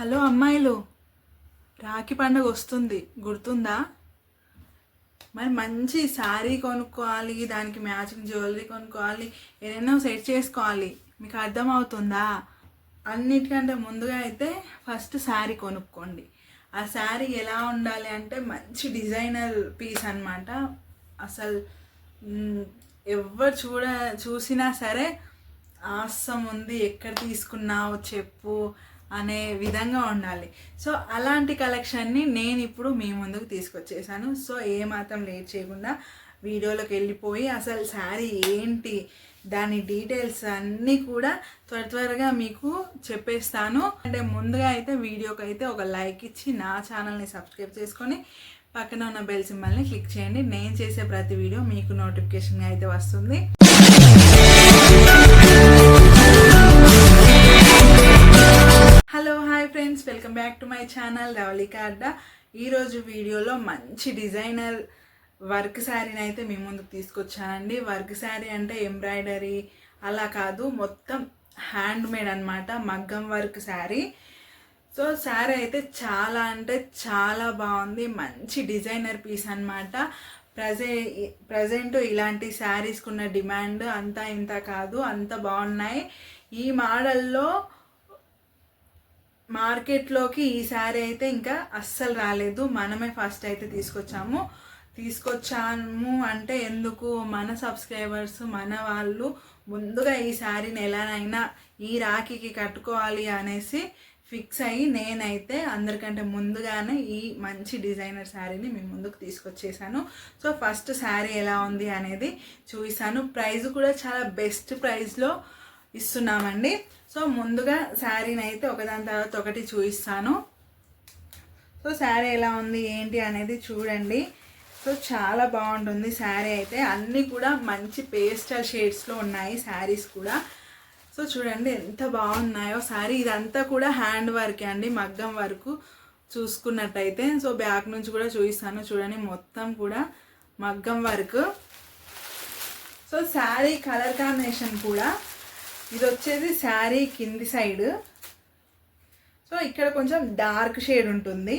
Hello అమ్మాయిలు. రాఖీ పండుగ వస్తుంది. గుర్తుందా? మరి మంచి శారీ కొనుక్కోవాలి దానికి మ్యాచింగ్ జ్యువెలరీ కొనుక్కోవాలి ఏదైనా సెట్ చేసుకోవాలి. మీకు అర్థమవుతుందా? అన్నిటికంటే ముందుగా అయితే ఫస్ట్ శారీ కొనుక్కోండి. ఆ శారీ ఎలా ఉండాలి అంటే మంచి డిజైనర్ పీస్ అన్నమాట. అసలు ఎవరు చూడ చూసినా సరే ఆసం ఉంది. ఎక్కడ తీసుకున్నావు చెప్పు. అనే విధంగా ఉండాలి. సో అలాంటి కలెక్షన్ని నేను ఇప్పుడు మీ ముందుకు తీసుకొచ్చేసాను. సో ఏమాత్రం లేట్ చేయకుండా వీడియోలోకి వెళ్ళిపోయి అసలు శారీ ఏంటి దాని డీటెయిల్స్ అన్నీ కూడా త్వర త్వరగా మీకు చెప్పేస్తాను. అంటే ముందుగా అయితే వీడియోకి అయితే ఒక లైక్ ఇచ్చి నా ఛానల్ని సబ్స్క్రైబ్ చేసుకొని పక్కన ఉన్న బెల్ సింబల్ని క్లిక్ చేయండి. నేను చేసే ప్రతి వీడియో మీకు నోటిఫికేషన్గా అయితే వస్తుంది. Back to my channel Ravalika Adda ఈరోజు వీడియోలో మంచి డిజైనర్ వర్క్ శారీని అయితే మీ ముందుకు తీసుకొచ్చానండి. వర్క్ శారీ అంటే ఎంబ్రాయిడరీ అలా కాదు మొత్తం హ్యాండ్ మేడ్ అనమాట మగ్గం వర్క్ శారీ సో శారీ అయితే చాలా అంటే చాలా బాగుంది. మంచి డిజైనర్ పీస్ అనమాట ప్రజె ప్రజెంట్ ఇలాంటి శారీస్కి ఉన్న డిమాండ్ అంతా ఇంత కాదు అంత బాగున్నాయి. ఈ మోడల్లో మార్కెట్లోకి ఈ శారీ అయితే ఇంకా అస్సలు రాలేదు. మనమే ఫస్ట్ అయితే తీసుకొచ్చాము. తీసుకొచ్చాము అంటే ఎందుకు? మన సబ్స్క్రైబర్స్ మన వాళ్ళు ముందుగా ఈ శారీని ఎలానైనా ఈ రాఖీకి కట్టుకోవాలి అనేసి ఫిక్స్ అయ్యి నేనైతే అందరికంటే ముందుగానే ఈ మంచి డిజైనర్ శారీని మీ ముందుకు తీసుకొచ్చేసాను. సో ఫస్ట్ శారీ ఎలా ఉంది అనేది చూపిస్తాను. ప్రైస్ కూడా చాలా బెస్ట్ ప్రైస్లో ఇస్తున్నామండి. సో ముందుగా శారీని అయితే ఒకదాని తర్వాత ఒకటి చూపిస్తాను. సో శారీ ఎలా ఉంది ఏంటి అనేది చూడండి. సో చాలా బాగుంటుంది శారీ అయితే. అన్నీ కూడా మంచి పేస్టల్ షేడ్స్లో ఉన్నాయి శారీస్ కూడా. సో చూడండి ఎంత బాగున్నాయో శారీ. ఇదంతా కూడా హ్యాండ్ వర్కే అండి మగ్గం వరకు చూసుకున్నట్టయితే. సో బ్యాక్ నుంచి కూడా చూపిస్తాను చూడండి మొత్తం కూడా మగ్గం work. So sari colour combination కూడా ఇది వచ్చేసి శారీ కింది సైడ్. సో ఇక్కడ కొంచెం డార్క్ షేడ్ ఉంటుంది.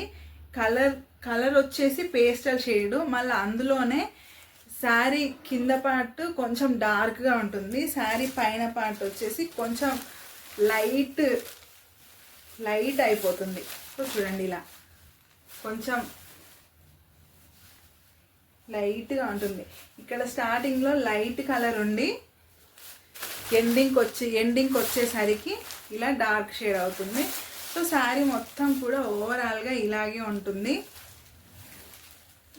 కలర్ కలర్ వచ్చేసి పేస్టల్ షేడ్. మళ్ళీ అందులోనే శారీ కింద పార్ట్ కొంచెం డార్క్గా ఉంటుంది. శారీ పైన పార్ట్ వచ్చేసి కొంచెం లైట్ లైట్ అయిపోతుంది. సో చూడండి ఇలా. కొంచెం లైట్గా ఉంటుంది. ఇక్కడ స్టార్టింగ్లో లైట్ కలర్ ఉండి ఎండింగ్కి వచ్చి ఎండింగ్కి వచ్చేసరికి ఇలా డార్క్ షేడ్ అవుతుంది. సో శారీ మొత్తం కూడా ఓవరాల్గా ఇలాగే ఉంటుంది.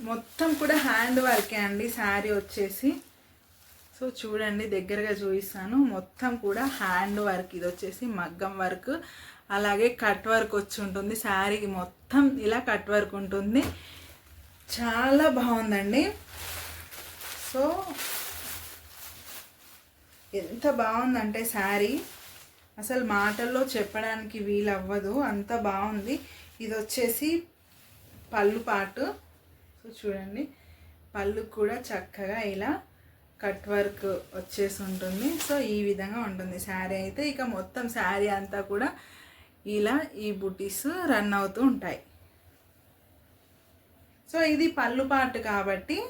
మొత్తం కూడా హ్యాండ్ వర్కే అండి శారీ వచ్చేసి. సో చూడండి దగ్గరగా చూపిస్తాను. మొత్తం కూడా హ్యాండ్ వర్క్ ఇది వచ్చేసి మగ్గం వర్క్ అలాగే కట్ వర్క్ వచ్చి ఉంటుంది. శారీకి మొత్తం ఇలా కట్ వర్క్ ఉంటుంది. చాలా బాగుందండి. సో ఎంత బాగుందంటే శారీ. అసలు మాటల్లో చెప్పడానికి వీలవ్వదు. అంత బాగుంది. ఇది వచ్చేసి పళ్ళు పాటు. సో చూడండి. పళ్ళు కూడా చక్కగా ఇలా కట్ వర్క్ వచ్చేసి ఉంటుంది. సో ఈ విధంగా ఉంటుంది శారీ అయితే. ఇక మొత్తం శారీ అంతా కూడా ఇలా ఈ బుటీస్ రన్ అవుతూ ఉంటాయి. సో ఇది పళ్ళు పాటు కాబట్టి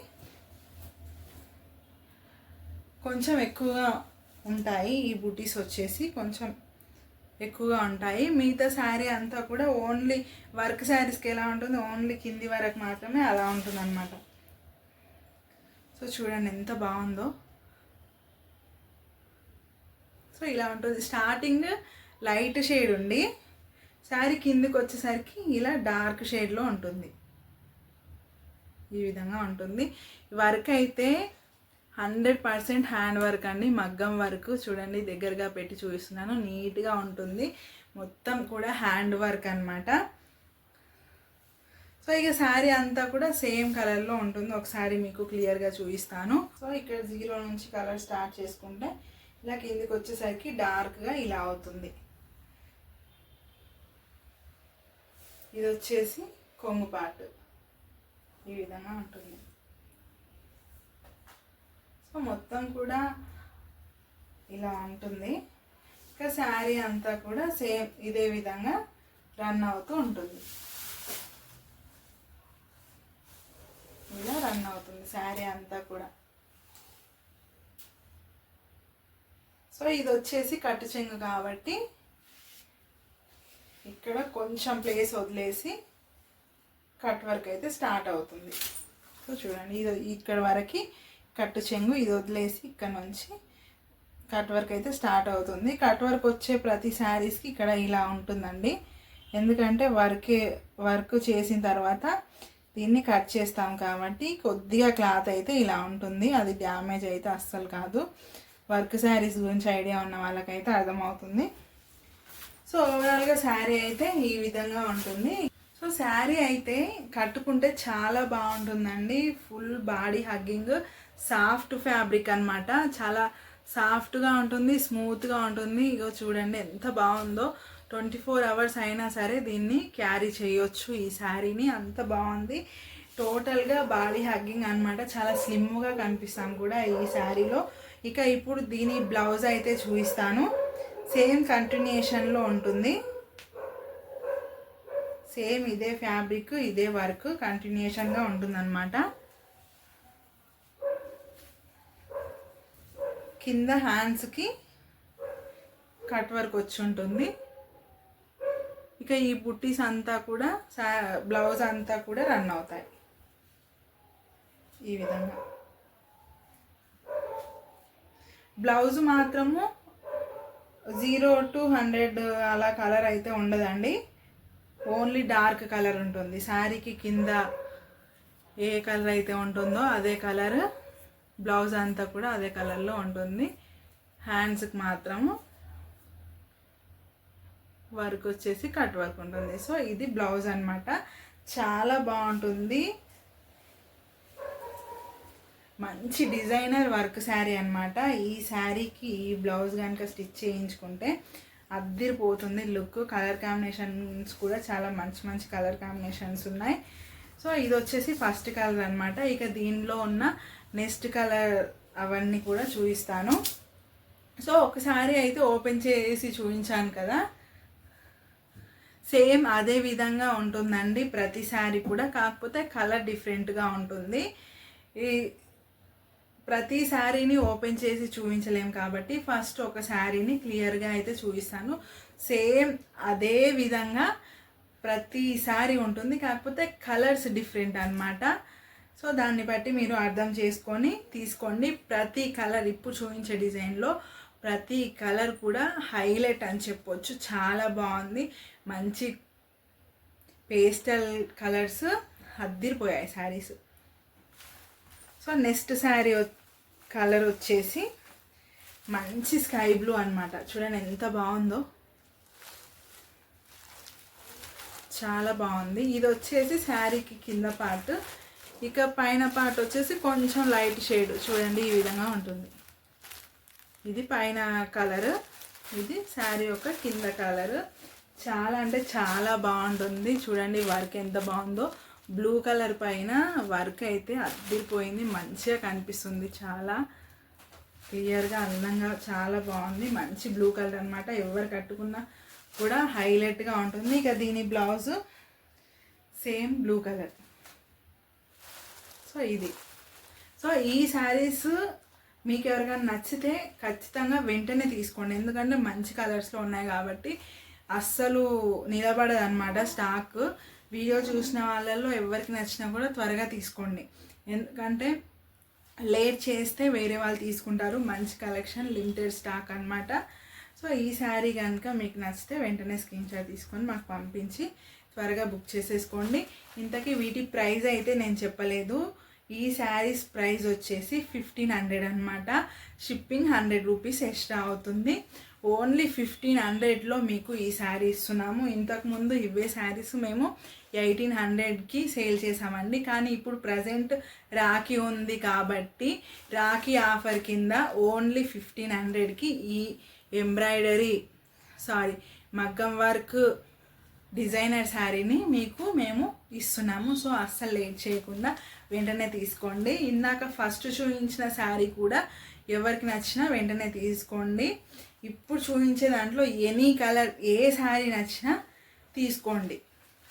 కొంచెం ఎక్కువగా ఉంటాయి. ఈ బుటీస్ వచ్చేసి కొంచెం ఎక్కువగా ఉంటాయి. మిగతా శారీ అంతా కూడా ఓన్లీ వర్క్ శారీస్కి ఎలా ఉంటుంది ఓన్లీ కింది వరకు మాత్రమే అలా ఉంటుంది అనమాట సో చూడండి ఎంత బాగుందో. సో ఇలా ఉంటుంది. స్టార్టింగ్ లైట్ షేడ్ ఉండి శారీ కిందికి వచ్చేసరికి ఇలా డార్క్ షేడ్లో ఉంటుంది. ఈ విధంగా ఉంటుంది. వర్క్ అయితే హండ్రెడ్ పర్సెంట్ హ్యాండ్ వర్క్ అండి మగ్గం వర్క్ చూడండి దగ్గరగా పెట్టి చూపిస్తున్నాను. నీట్గా ఉంటుంది. మొత్తం కూడా హ్యాండ్ వర్క్ అనమాట సో ఇక శారీ అంతా కూడా సేమ్ కలర్లో ఉంటుంది. ఒకసారి మీకు క్లియర్గా చూపిస్తాను. సో ఇక్కడ జీరో నుంచి కలర్ స్టార్ట్ చేసుకుంటే ఇలా కిందికి వచ్చేసరికి డార్క్గా ఇలా అవుతుంది. ఇది వచ్చేసి కొంగు పార్ట్. ఈ విధంగా ఉంటుంది. సో మొత్తం కూడా ఇలా ఉంటుంది. ఇంకా శారీ అంతా కూడా సేమ్ ఇదే విధంగా రన్ అవుతూ ఉంటుంది. ఇలా రన్ అవుతుంది శారీ అంతా కూడా. సో ఇది వచ్చేసి కట్టు చెంగు కాబట్టి ఇక్కడ కొంచెం ప్లేస్ వదిలేసి కట్ వర్క్ అయితే స్టార్ట్ అవుతుంది. సో చూడండి ఇది ఇక్కడ వరకు కట్టు చెంగు ఇది వదిలేసి ఇక్కడ నుంచి కట్ వర్క్ అయితే స్టార్ట్ అవుతుంది. కట్ వర్క్ వచ్చే ప్రతి శారీస్కి ఇక్కడ ఇలా ఉంటుందండి. ఎందుకంటే వర్క్ వర్క్ చేసిన తర్వాత దీన్ని కట్ చేస్తాం కాబట్టి కొద్దిగా క్లాత్ అయితే ఇలా ఉంటుంది. అది డ్యామేజ్ అయితే అస్సలు కాదు. వర్క్ శారీస్ గురించి ఐడియా ఉన్న వాళ్ళకైతే అర్థమవుతుంది. సో ఓవరాల్గా శారీ అయితే ఈ విధంగా ఉంటుంది. సో శారీ అయితే కట్టుకుంటే చాలా బాగుంటుందండి. Full body hugging. Soft fabric అన్నమాట. చాలా సాఫ్ట్గా ఉంటుంది స్మూత్గా ఉంటుంది. ఇగో చూడండి ఎంత బాగుందో. ట్వంటీ ఫోర్ అవర్స్ అయినా సరే దీన్ని క్యారీ చేయొచ్చు ఈ శారీని. అంత బాగుంది. టోటల్గా బాడీ హగ్గింగ్ అన్నమాట. చాలా స్లిమ్గా కనిపిస్తాం కూడా ఈ శారీలో. ఇక ఇప్పుడు దీని బ్లౌజ్ అయితే చూపిస్తాను. సేమ్ కంటిన్యూషన్లో ఉంటుంది. సేమ్ ఇదే ఫ్యాబ్రిక్ ఇదే వర్క్ కంటిన్యూషన్గా ఉంటుందన్నమాట. కింద హ్యాండ్స్కి కట్ వర్క్ వచ్చి ఉంటుంది. ఇక ఈ బుట్టీస్ అంతా కూడా బ్లౌజ్ అంతా కూడా రన్ అవుతాయి. ఈ విధంగా. బ్లౌజ్ మాత్రము జీరో టు హండ్రెడ్ అలా కలర్ అయితే ఉండదండి. ఓన్లీ డార్క్ కలర్ ఉంటుంది. శారీకి కింద ఏ కలర్ అయితే ఉంటుందో అదే కలర్ బ్లౌజ్ అంతా కూడా అదే కలర్లో ఉంటుంది. హ్యాండ్స్కి మాత్రము వర్క్ వచ్చేసి కట్ వర్క్ ఉంటుంది. సో ఇది బ్లౌజ్ అనమాట చాలా బాగుంటుంది. మంచి డిజైనర్ వర్క్ శారీ అనమాట ఈ శారీకి ఈ బ్లౌజ్ కనుక స్టిచ్ చేయించుకుంటే అద్దరిపోతుంది లుక్. కలర్ కాంబినేషన్స్ కూడా చాలా మంచి మంచి కలర్ కాంబినేషన్స్ ఉన్నాయి. సో ఇది వచ్చేసి ఫస్ట్ కలర్ అనమాట ఇక దీనిలో ఉన్న నెక్స్ట్ కలర్ అవన్నీ కూడా చూపిస్తాను. సో ఒకసారి అయితే ఓపెన్ చేసి చూపించాను కదా. సేమ్ అదే విధంగా ఉంటుందండి ప్రతి శారీ కూడా. కాకపోతే కలర్ డిఫరెంట్గా ఉంటుంది. ఈ ప్రతి శారీని ఓపెన్ చేసి చూపించలేం కాబట్టి ఫస్ట్ ఒక శారీని క్లియర్గా అయితే చూపిస్తాను. సేమ్ అదే విధంగా ప్రతి శారీ ఉంటుంది. కాకపోతే కలర్స్ డిఫరెంట్ అనమాట సో దాన్ని బట్టి మీరు అర్థం చేసుకొని తీసుకోండి. ప్రతి కలర్ ఇప్పుడు చూపించే డిజైన్లో ప్రతి కలర్ కూడా హైలైట్ అని చెప్పొచ్చు. చాలా బాగుంది. మంచి pastel colours అద్దిరిపోయాయి saris. So next sari colour వచ్చేసి మంచి స్కై బ్లూ అనమాట చూడండి ఎంత బాగుందో. చాలా బాగుంది. ఇది వచ్చేసి శారీకి కింద పార్ట్ ఇక పైన పార్ట్ వచ్చేసి కొంచెం లైట్ షేడ్ చూడండి ఈ విధంగా ఉంటుంది. ఇది పైన కలర్ ఇది శారీ యొక్క కింద కలర్ చాలా అంటే చాలా బాగుంటుంది. చూడండి వర్క్ ఎంత బాగుందో. బ్లూ కలర్ పైన వర్క్ అయితే అద్దిరిపోయింది మంచిగా కనిపిస్తుంది చాలా. క్లియర్గా అందంగా చాలా బాగుంది. మంచి బ్లూ కలర్ అనమాట ఎవరు కట్టుకున్నా కూడా హైలైట్గా ఉంటుంది. ఇక దీని blouse same blue colour so ఇది. సో ఈ శారీస్ మీకు ఎవరికైనా నచ్చితే ఖచ్చితంగా వెంటనే తీసుకోండి. ఎందుకంటే మంచి కలర్స్లో ఉన్నాయి కాబట్టి అస్సలు నిలబడదు అనమాట స్టాక్ వీడియో చూసిన వాళ్ళల్లో ఎవరికి నచ్చినా కూడా త్వరగా తీసుకోండి. ఎందుకంటే లేట్ చేస్తే వేరే వాళ్ళు తీసుకుంటారు. మంచి కలెక్షన్ లిమిటెడ్ స్టాక్ అనమాట సో ఈ శారీ కనుక మీకు నచ్చితే వెంటనే స్క్రీన్ షాట్ తీసుకొని మాకు పంపించి త్వరగా బుక్ చేసేసుకోండి. ఇంతకీ వీటి ప్రైస్ అయితే నేను చెప్పలేదు. ఈ శారీస్ ప్రైస్ వచ్చేసి ఫిఫ్టీన్ హండ్రెడ్ అనమాట షిప్పింగ్ హండ్రెడ్ రూపీస్ ఎక్స్ట్రా అవుతుంది. ఓన్లీ ఫిఫ్టీన్ హండ్రెడ్లో మీకు ఈ శారీ ఇస్తున్నాము. ఇంతకుముందు ఇవే శారీస్ మేము ఎయిటీన్ హండ్రెడ్కి సేల్ చేసామండి. కానీ ఇప్పుడు ప్రజెంట్ రాఖీ ఉంది కాబట్టి రాఖీ ఆఫర్ కింద ఓన్లీ ఫిఫ్టీన్ హండ్రెడ్కి ఈ ఎంబ్రాయిడరీ సారీ మగ్గం వర్క్ డిజైనర్ శారీని మీకు మేము ఇస్తున్నాము. సో అస్సలు లేట్ చేయకుండా వెంటనే తీసుకోండి. ఇందాక ఫస్ట్ చూపించిన శారీ కూడా ఎవరికి నచ్చినా వెంటనే తీసుకోండి. ఇప్పుడు చూపించే దాంట్లో ఎనీ కలర్ ఏ శారీ నచ్చినా తీసుకోండి.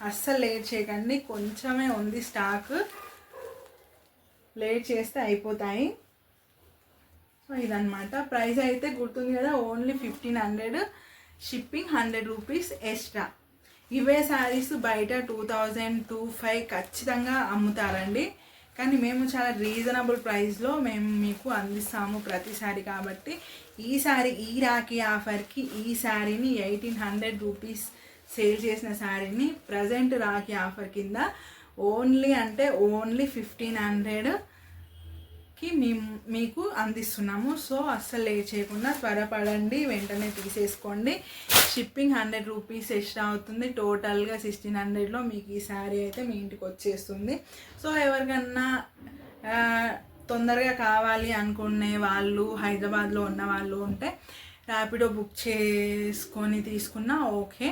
అస్సలు లేట్ చేయకండి. కొంచెమే ఉంది స్టాక్. లేట్ చేస్తే అయిపోతాయి. సో ఇదనమాట ప్రైస్ అయితే గుర్తుంది కదా only fifteen hundred. Shipping hundred rupees extra. ఇవే శారీస్ బయట టూ థౌజండ్ టూ ఫైవ్ ఖచ్చితంగా అమ్ముతారండి. కానీ మేము చాలా రీజనబుల్ ప్రైస్లో మేము మీకు అందిస్తాము ప్రతిసారి కాబట్టి ఈ శారీ ఈ రాఖీ ఆఫర్కి ఈ శారీని ఎయిటీన్ హండ్రెడ్ రూపీస్ సేల్ చేసిన శారీని ప్రజెంట్ రాఖీ ఆఫర్ కింద ఓన్లీ అంటే ఓన్లీ ఫిఫ్టీన్ హండ్రెడ్ కి మేము మీకు అందిస్తున్నాము. సో అస్సలు లేట్ చేయకుండా త్వరపడండి వెంటనే తీసేసుకోండి. షిప్పింగ్ హండ్రెడ్ రూపీస్ ఎక్స్ట్రా అవుతుంది. టోటల్గా సిక్స్టీన్ హండ్రెడ్లో మీకు ఈ శారీ అయితే మీ ఇంటికి వచ్చేస్తుంది. సో ఎవరికన్నా తొందరగా కావాలి అనుకునే వాళ్ళు హైదరాబాద్లో ఉన్న వాళ్ళు ఉంటే ర్యాపిడో బుక్ చేసుకొని తీసుకున్నా ఓకే.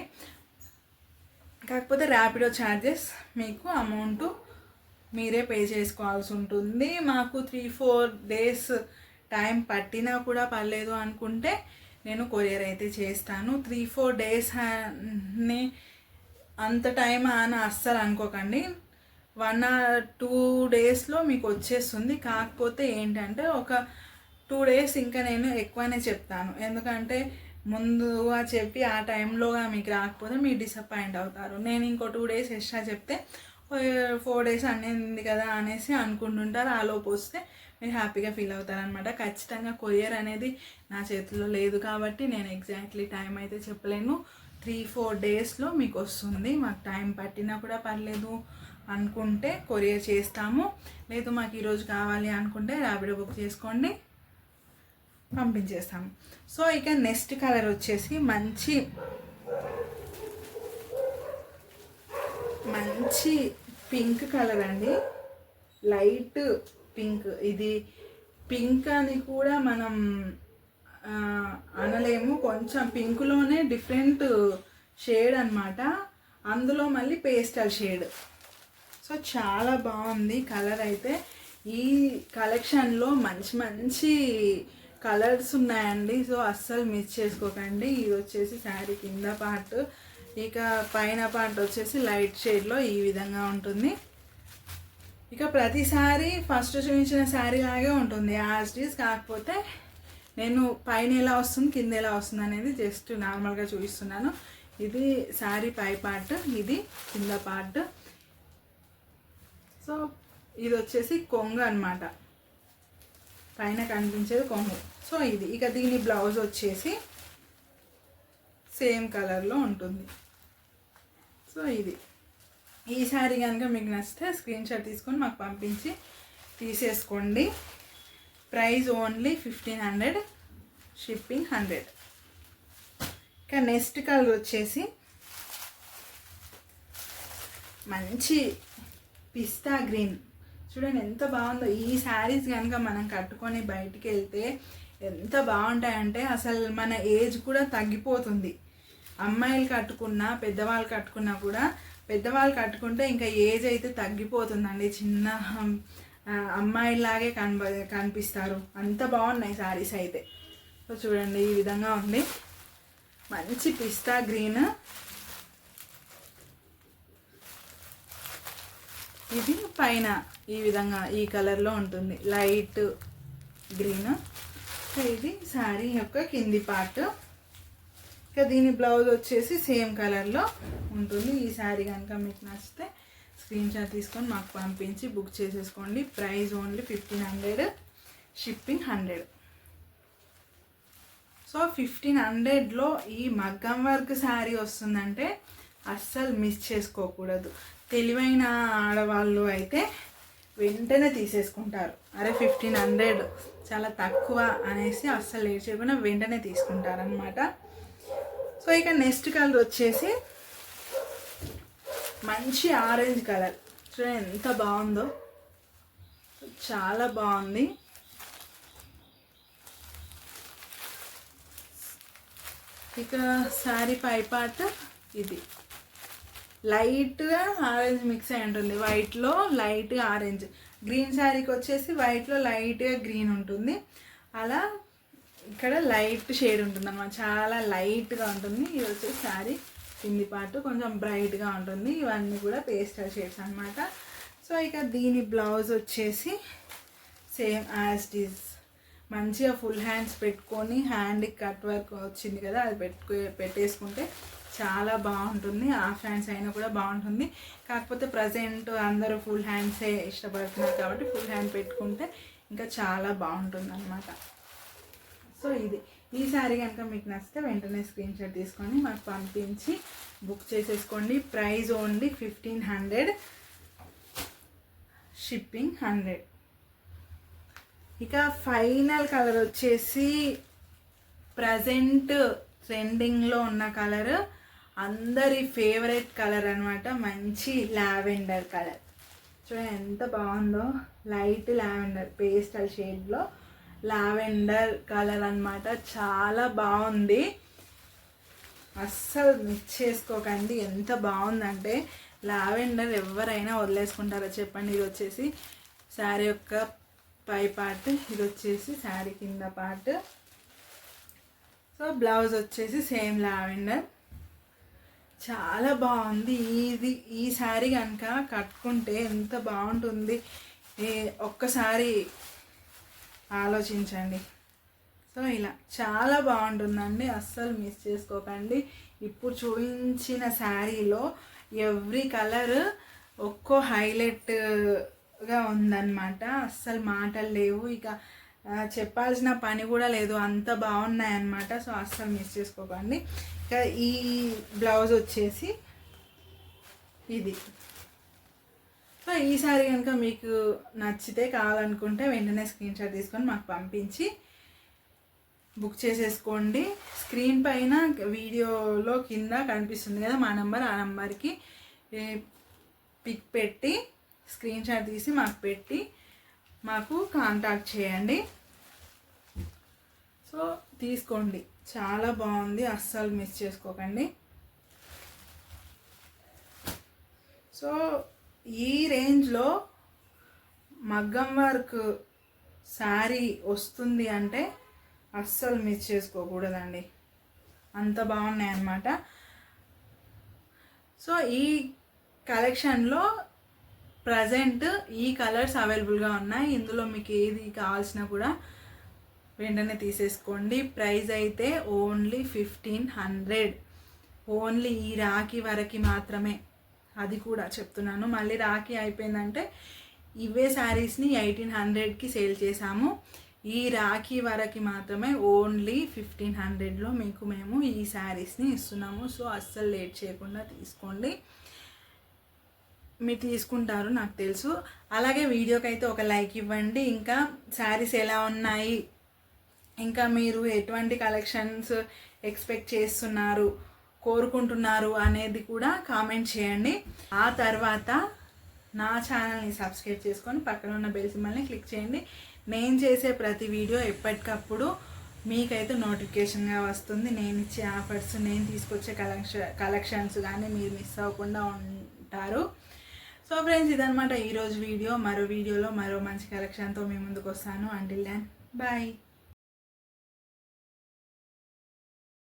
కాకపోతే ర్యాపిడో ఛార్జెస్ మీకు అమౌంట్ మీరే పే చేసుకోవాల్సి ఉంటుంది. మాకు త్రీ ఫోర్ డేస్ టైం పట్టినా కూడా పర్లేదు అనుకుంటే నేను కొరియర్ అయితే చేస్తాను. త్రీ ఫోర్ డేస్ అని అంత టైం అని అస్సలు అనుకోకండి. వన్ ఆర్ టూ డేస్లో మీకు వచ్చేస్తుంది. కాకపోతే ఏంటంటే ఒక టూ డేస్ ఇంకా నేను ఎక్కువనే చెప్తాను. ఎందుకంటే ముందుగా చెప్పి ఆ టైంలోగా మీకు రాకపోతే మీరు డిసప్పాయింట్ అవుతారు. నేను ఇంకో టూ డేస్ ఎక్స్ట్రా చెప్తే ఫోర్ డేస్ అనేది కదా అనేసి అనుకుంటుంటారు. ఆ లోపు వస్తే మీరు హ్యాపీగా ఫీల్ అవుతారనమాట ఖచ్చితంగా కొరియర్ అనేది నా చేతిలో లేదు కాబట్టి నేను ఎగ్జాక్ట్లీ టైం అయితే చెప్పలేను. త్రీ ఫోర్ డేస్లో మీకు వస్తుంది. మాకు టైం పట్టినా కూడా పర్లేదు అనుకుంటే కొరియర్ చేస్తాము. లేదు మాకు ఈరోజు కావాలి అనుకుంటే ర్యాపిడో బుక్ చేసుకోండి. పంపించేస్తాము. సో ఇక నెక్స్ట్ కలర్ వచ్చేసి మంచి మంచి పింక్ కలర్ అండి. Light pink. ఇది పింక్ అని కూడా మనం అనలేము. కొంచెం పింక్లోనే డిఫరెంట్ షేడ్ అన్నమాట. అందులో మళ్ళీ పేస్టల్ షేడ్. సో చాలా బాగుంది కలర్ అయితే. ఈ కలెక్షన్లో మంచి మంచి కలర్స్ ఉన్నాయండి. సో అస్సలు మిస్ చేసుకోకండి. ఇది వచ్చేసి శారీ కింద పార్ట్. ఇక పైన పార్ట్ వచ్చేసి లైట్ షేడ్లో ఈ విధంగా ఉంటుంది. ఇక ప్రతిసారి ఫస్ట్ చూపించిన శారీ లాగే ఉంటుంది. యాజ్ డీస్ కాకపోతే నేను పైన ఎలా వస్తుంది కింద ఎలా వస్తుంది అనేది జస్ట్ నార్మల్గా చూపిస్తున్నాను. ఇది శారీ పై పార్ట్ ఇది కింద పార్ట్. సో ఇది వచ్చేసి కొంగు అన్నమాట. పైన కనిపించేది కొంగు. సో ఇది. ఇక దీని బ్లౌజ్ వచ్చేసి సేమ్ కలర్లో ఉంటుంది. సో ఇది. ఈ శారీ కనుక మీకు నచ్చితే స్క్రీన్ షాట్ తీసుకొని మాకు పంపించి తీసేసుకోండి. Price only fifteen hundred shipping hundred ఇంకా నెక్స్ట్ కలర్ వచ్చేసి మంచి పిస్తా గ్రీన్. చూడండి ఎంత బాగుందో. ఈ శారీస్ కనుక మనం కట్టుకొని బయటికి వెళ్తే ఎంత బాగుంటాయంటే అసలు మన ఏజ్ కూడా తగ్గిపోతుంది. అమ్మాయిలు కట్టుకున్నా పెద్దవాళ్ళు కట్టుకున్నా కూడా పెద్దవాళ్ళు కట్టుకుంటే ఇంకా ఏజ్ అయితే తగ్గిపోతుందండి. చిన్న అమ్మాయిలాగే కనబ కనిపిస్తారు. అంత బాగున్నాయి శారీస్ అయితే. సో చూడండి ఈ విధంగా ఉంది. మంచి పిస్తా గ్రీన్. ఇది పైన ఈ విధంగా ఈ కలర్లో ఉంటుంది. Light green. సో ఇది శారీ యొక్క కింది పార్ట్. ఇక దీని బ్లౌజ్ వచ్చేసి సేమ్ కలర్లో ఉంటుంది. ఈ శారీ కనుక మీకు నచ్చితే స్క్రీన్ షాట్ తీసుకొని మాకు పంపించి బుక్ చేసేసుకోండి. Price only fifteen hundred shipping hundred. So fifteen హండ్రెడ్లో ఈ మగ్గం వర్క్ శారీ వస్తుందంటే అస్సలు మిస్ చేసుకోకూడదు. తెలివైన ఆడవాళ్ళు అయితే వెంటనే తీసేసుకుంటారు. అరే ఫిఫ్టీన్ హండ్రెడ్ చాలా తక్కువ అనేసి అస్సలు లేట్ చేయకుండా వెంటనే తీసుకుంటారు అనమాట సో ఇక నెక్స్ట్ కలర్ వచ్చేసి మంచి ఆరెంజ్ కలర్. చూడండి ఎంత బాగుందో. చాలా బాగుంది. ఇక శారీ పై పార్ట్ ఇది. లైట్గా ఆరెంజ్ మిక్స్ అయి ఉంటుంది. వైట్లో లైట్గా ఆరెంజ్. గ్రీన్ శారీకి వచ్చేసి వైట్లో లైట్గా గ్రీన్ ఉంటుంది. అలా ఇక్కడ లైట్ షేడ్ ఉంటుంది అనమాట చాలా లైట్గా ఉంటుంది. ఇది వచ్చేసి శారీ కింది పార్ట్ కొంచెం బ్రైట్గా ఉంటుంది. ఇవన్నీ కూడా పేస్టల్ షేడ్స్ అన్నమాట. సో ఇక దీని బ్లౌజ్ వచ్చేసి సేమ్ యాజ్ ఇట్ మంచిగా ఫుల్ హ్యాండ్స్ పెట్టుకొని హ్యాండ్కి కట్ వర్క్ వచ్చింది కదా అది పెట్టుకు పెట్టేసుకుంటే చాలా బాగుంటుంది. హాఫ్ హ్యాండ్స్ అయినా కూడా బాగుంటుంది. కాకపోతే ప్రజెంట్ అందరూ ఫుల్ హ్యాండ్సే ఇష్టపడుతున్నారు కాబట్టి ఫుల్ హ్యాండ్ పెట్టుకుంటే ఇంకా చాలా బాగుంటుంది అనమాట సో ఇది. ఈ శారీ కనుక మీకు నచ్చితే వెంటనే స్క్రీన్ షాట్ తీసుకొని మాకు పంపించి బుక్ చేసేసుకోండి. Price only fifteen hundred shipping hundred ఇక ఫైనల్ కలర్ వచ్చేసి ప్రజెంట్ ట్రెండింగ్లో ఉన్న కలర్ అందరి ఫేవరెట్ కలర్ అనమాట మంచి లావెండర్ కలర్ చూడండి ఎంత బాగుందో. లైట్ లావెండర్ పేస్టల్ షేడ్లో లావెండర్ కలర్ అన్నమాట. చాలా బాగుంది. అస్సలు మిక్స్ చేసుకోకండి. ఎంత బాగుందంటే లావెండర్ ఎవరైనా వదిలేసుకుంటారో చెప్పండి. ఇది వచ్చేసి శారీ యొక్క పై పార్ట్ ఇది వచ్చేసి శారీ కింద పార్ట్. సో బ్లౌజ్ వచ్చేసి సేమ్ లావెండర్. చాలా బాగుంది. ఇది ఈ శారీ కనుక కట్టుకుంటే ఎంత బాగుంటుంది. ఒక్కసారి ఆలోచించండి. సో ఇలా చాలా బాగుంటుందండి. అస్సలు మిస్ చేసుకోకండి. ఇప్పుడు చూపించిన శారీలో ఎవ్రీ కలర్ ఒక్కో హైలైట్గా ఉందన్నమాట. అస్సలు మాటలు లేవు. ఇక చెప్పాల్సిన పని కూడా లేదు. అంత బాగున్నాయి అన్నమాట సో అస్సలు మిస్ చేసుకోకండి. ఇక ఈ బ్లౌజ్ వచ్చేసి ఇది. సో ఈసారి కనుక మీకు నచ్చితే కావాలనుకుంటే వెంటనే స్క్రీన్ షాట్ తీసుకొని మాకు పంపించి బుక్ చేసేసుకోండి. స్క్రీన్ పైన వీడియోలో కింద కనిపిస్తుంది కదా మా నెంబర్ ఆ నెంబర్కి పిక్ పెట్టి స్క్రీన్ షాట్ తీసి మాకు పెట్టి మాకు కాంటాక్ట్ చేయండి. సో తీసుకోండి. చాలా బాగుంది. అస్సలు మిస్ చేసుకోకండి. సో ఈ రేంజ్లో మగ్గం వర్క్ శారీ వస్తుంది అంటే అస్సలు మిస్ చేసుకోకూడదండి. అంత బాగున్నాయి అన్నమాట సో ఈ కలెక్షన్లో ప్రజెంట్ ఈ కలర్స్ అవైలబుల్గా ఉన్నాయి. ఇందులో మీకు ఏది కావాల్సినా కూడా వెంటనే తీసేసుకోండి. ప్రైస్ అయితే ఓన్లీ ఫిఫ్టీన్ హండ్రెడ్ ఓన్లీ ఈ రాఖీ వరకు మాత్రమే. అది కూడా చెప్తున్నాను. మళ్ళీ రాఖీ అయిపోయిందంటే ఇవే శారీస్ని ఎయిటీన్ హండ్రెడ్కి సేల్ చేసాము ఈ రాఖీ వరకు మాత్రమే ఓన్లీ ఫిఫ్టీన్ హండ్రెడ్లో మీకు మేము ఈ శారీస్ని ఇస్తున్నాము. సో అస్సలు లేట్ చేయకుండా తీసుకోండి. మీరు తీసుకుంటారు నాకు తెలుసు. అలాగే వీడియోకి అయితే ఒక లైక్ ఇవ్వండి. ఇంకా శారీస్ ఎలా ఉన్నాయి? ఇంకా మీరు ఎటువంటి కలెక్షన్స్ ఎక్స్పెక్ట్ చేస్తున్నారు? కోరుకుంటున్నారు అనేది కూడా కామెంట్ చేయండి. ఆ తర్వాత నా ఛానల్ని సబ్స్క్రైబ్ చేసుకొని పక్కన ఉన్న బెల్ సింబల్ని క్లిక్ చేయండి. నేను చేసే ప్రతి వీడియో ఎప్పటికప్పుడు మీకైతే నోటిఫికేషన్గా వస్తుంది. నేను ఇచ్చే ఆఫర్స్ నేను తీసుకొచ్చే కలెక్షన్ కలెక్షన్స్ కానీ మీరు మిస్ అవ్వకుండా ఉంటారు. సో ఫ్రెండ్స్ ఇదనమాట ఈరోజు వీడియో మరో వీడియోలో మరో మంచి కలెక్షన్తో మీ ముందుకు వస్తాను. అంటిల్ దాన్ బాయ్